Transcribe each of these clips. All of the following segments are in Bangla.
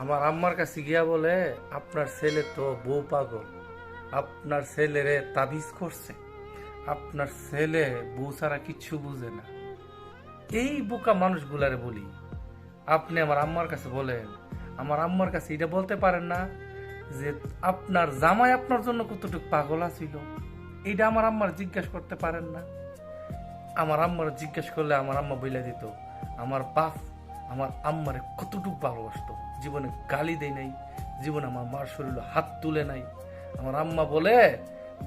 আমার আম্মার কাছে গিয়া বলে, আপনার ছেলে তো বউ পাগল। আপনার ছেলেরে তাবিজ করছে। আপনার ছেলে বউ ছাড়া কিচ্ছু বুঝে না। এই বোকা মানুষগুলারে বলি, আপনি আমার আম্মার কাছে বলেন, আমার আম্মার কাছে এটা বলতে পারেন না যে আপনার জামাই আপনার জন্য কতটুকু পাগল আছিল। এইটা আমার আম্মার জিজ্ঞাসা করতে পারেন না। আমার আম্মার জিজ্ঞেস করলে আমার আম্মা বইলে দিত, আমার বাপ আমার আম্মারে কতটুকু ভালোবাসত? জীবনে গালি দেয় নাই, জীবনে আমার মার শরীরে হাত তুলে নাই। আমার আম্মা বলে,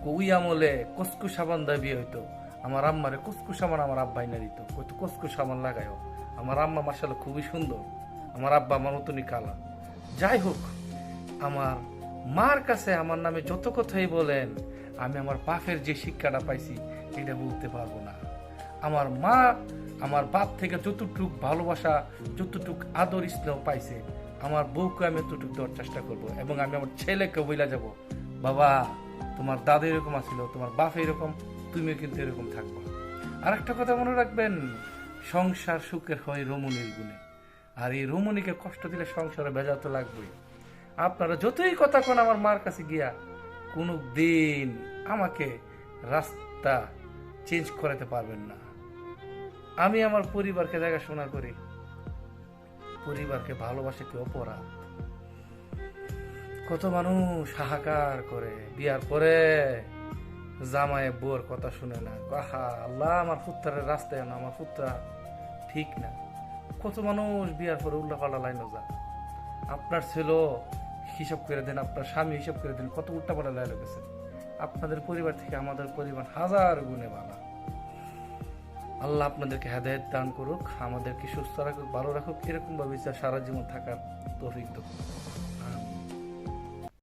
কই আমলে কসকু সাবান দা বিয়ে হইতো? আমার আম্মারে কসকু সাবান আমার আব্বাই না দিত। কইতো কসকু সাবান লাগাইও আমার আম্মা মাসাল খুবই সুন্দর। আমার আব্বা আমার মতনই কালা। যাই হোক, আমার মার কাছে আমার নামে যত কথাই বলেন, আমি আমার বাপের যে শিক্ষাটা পাইছি, এটা বলতে পারব না। আমার মা, আমার বাপ থেকে যতটুক ভালোবাসা, যতটুক আদর স্নেহ পাইছে, আমার বউকে আমি ততটুক দেওয়ার চেষ্টা করব এবং আমি আমার ছেলেকে বইলা যাব। বাবা, তোমার দাদা এরকম আছিল, তোমার বাপ এরকম, তুমিও কিন্তু এরকম থাকবা। আর একটা কথা মনে রাখবেন, সংসার সুখের হয় রমণীর গুণে। আর এই রমণীকে কষ্ট দিলে সংসারে ভেজা তো লাগবেই। আপনারা যতই কথা কোন আমার মার কাছে গিয়া, কোনো দিন আমাকে রাস্তা চেঞ্জ করাতে পারবেন না। আমি আমার পরিবারকে দেখাশোনা করি। পরিবারকে ভালোবাসে কি অপরাধ? কত মানুষ হাহাকার করে। বিয়ার পরে জামায়ে বোর কথা শুনে না। কাহা আল্লাহ, আমার পুত্রের রাস্তায় না আমার পুত্রা ঠিক না। কত মানুষ বিয়ার পরে উল্লা পাল্লা লাইন যা আপনার ছেলে হিসাব করে দেন, আপনার স্বামী হিসাব করে দেন, কত উল্টা পাল্টা লাইন গেছে। আপনাদের পরিবার থেকে আমাদের পরিবার হাজার গুণে ভালো আল্লাহ আপনাদেরকে হেদায়ত দান করুক, আমাদেরকে সুস্থ রাখুক, ভালো রাখুক, এরকমভাবে সারা জীবন থাকার তৌফিক আমিন।